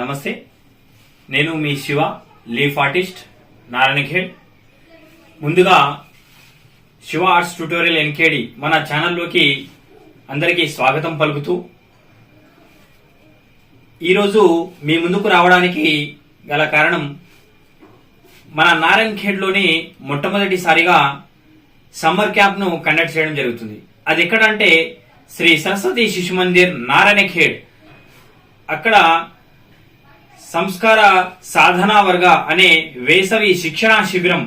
నమస్తే. నేను మీ శివ లీఫ్ ఆర్టిస్ట్ నారాయణఖేడ్ ముందుగా శివ ఆర్ట్స్ ట్యూటోరియల్ ఎన్కేడి మన ఛానల్లోకి అందరికీ స్వాగతం పలుకుతూ ఈరోజు మీ ముందుకు రావడానికి గల కారణం మన నారాయణఖేడ్లోని మొట్టమొదటిసారిగా సమ్మర్ క్యాంప్ను కండక్ట్ చేయడం జరుగుతుంది. అది ఎక్కడంటే శ్రీ సరస్వతి శిశు మందిర్ నారాయణఖేడ్ అక్కడ సంస్కార సాధనా వర్గ అనే వేసవి శిక్షణా శిబిరం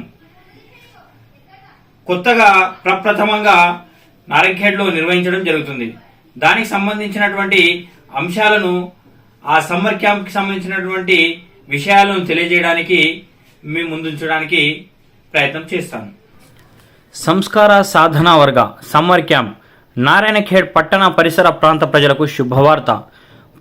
కొత్తగా ప్రప్రథమంగా నారంఖేడ్లో నిర్వహించడం జరుగుతుంది. దానికి సంబంధించినటువంటి అంశాలను ఆ సమ్మర్ క్యాంప్కి సంబంధించినటువంటి విషయాలను తెలియజేయడానికి మీ ముందుంచడానికి ప్రయత్నం చేస్తాను. సంస్కార సాధనా వర్గ సమ్మర్ క్యాంప్ నారాయణఖేడ్ పట్టణ పరిసర ప్రాంత ప్రజలకు శుభవార్త.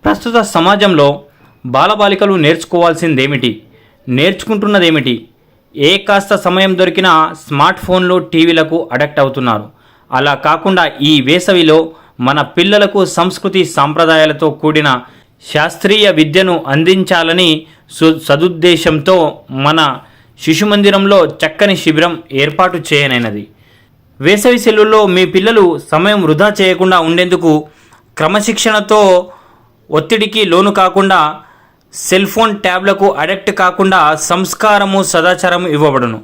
ప్రస్తుత సమాజంలో బాలబాలికలు నేర్చుకోవాల్సిందేమిటి? నేర్చుకుంటున్నదేమిటి? ఏ కాస్త సమయం దొరికినా స్మార్ట్ ఫోన్లు టీవీలకు అడక్ట్ అవుతున్నారు. అలా కాకుండా ఈ వేసవిలో మన పిల్లలకు సంస్కృతి సాంప్రదాయాలతో కూడిన శాస్త్రీయ విద్యను అందించాలని సు సదుద్దేశంతో మన శిశు మందిరంలో చక్కని శిబిరం ఏర్పాటు చేయనైనది. వేసవి సెలవుల్లో మీ పిల్లలు సమయం వృధా చేయకుండా ఉండేందుకు క్రమశిక్షణతో ఒత్తిడికి లోను కాకుండా సెల్ ఫోన్ ట్యాబ్లకు అడెక్ట్ కాకుండా సంస్కారము సదాచారము ఇవ్వబడును.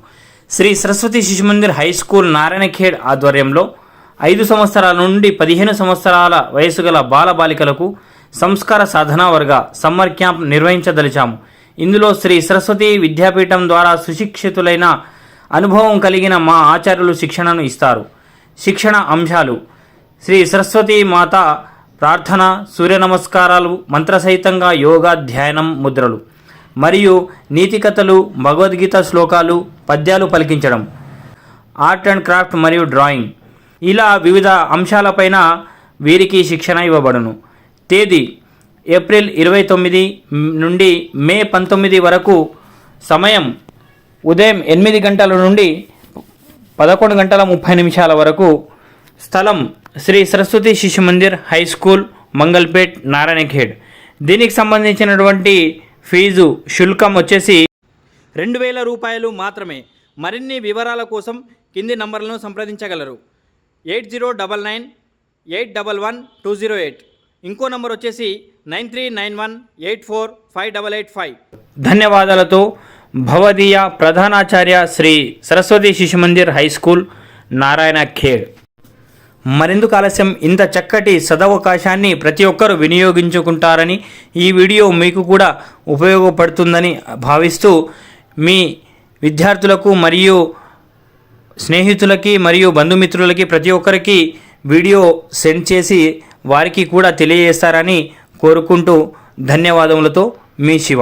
శ్రీ సరస్వతి శిశు మందిర్ హై స్కూల్ నారాయణఖేడ్ ఆధ్వర్యంలో ఐదు సంవత్సరాల నుండి పదిహేను సంవత్సరాల వయసు గల బాలబాలికలకు సంస్కార సాధనా వర్గ సమ్మర్ క్యాంప్ నిర్వహించదలిచాము. ఇందులో శ్రీ సరస్వతి విద్యాపీఠం ద్వారా సుశిక్షితులైన అనుభవం కలిగిన మా ఆచార్యులు శిక్షణను ఇస్తారు. శిక్షణ అంశాలు. శ్రీ సరస్వతి మాత ప్రార్థన సూర్య నమస్కారాలు మంత్రసహితంగా యోగా ధ్యానం ముద్రలు మరియు నీతి కథలు భగవద్గీత శ్లోకాలు పద్యాలు పలికించడం. ఆర్ట్ అండ్ క్రాఫ్ట్ మరియు డ్రాయింగ్. ఇలా వివిధ అంశాలపైన వీరికి శిక్షణ ఇవ్వబడును. తేదీ ఏప్రిల్ ఇరవై తొమ్మిది నుండి మే పంతొమ్మిది వరకు సమయం ఉదయం ఎనిమిది గంటల నుండి పదకొండు గంటల ముప్పై నిమిషాల వరకు స్థలం శ్రీ సరస్వతి శిశు మందిర్ హై స్కూల్ మంగల్పేట్ నారాయణఖేడ్. దీనికి సంబంధించినటువంటి ఫీజు శుల్కం వచ్చేసి రెండు వేల రూపాయలు మాత్రమే. మరిన్ని వివరాల కోసం కింది నంబర్లను సంప్రదించగలరు. Eight zero double nine eight double one two zero eight. ఇంకో నంబర్ వచ్చేసి nine three nine one eight four five double eight five. ధన్యవాదాలతో భవదీయ ప్రధానాచార్య Shri Saraswati Shishu Mandir high school Narayankhed మరెందుకు ఆలస్యం? ఇంత చక్కటి సదవకాశాన్ని ప్రతి ఒక్కరూ వినియోగించుకుంటారని ఈ వీడియో మీకు కూడా ఉపయోగపడుతుందని భావిస్తూ మీ విద్యార్థులకు మరియు స్నేహితులకి మరియు బంధుమిత్రులకి ప్రతి ఒక్కరికి వీడియో సెండ్ చేసి వారికి కూడా తెలియజేస్తారని కోరుకుంటూ ధన్యవాదములతో మీ శివ.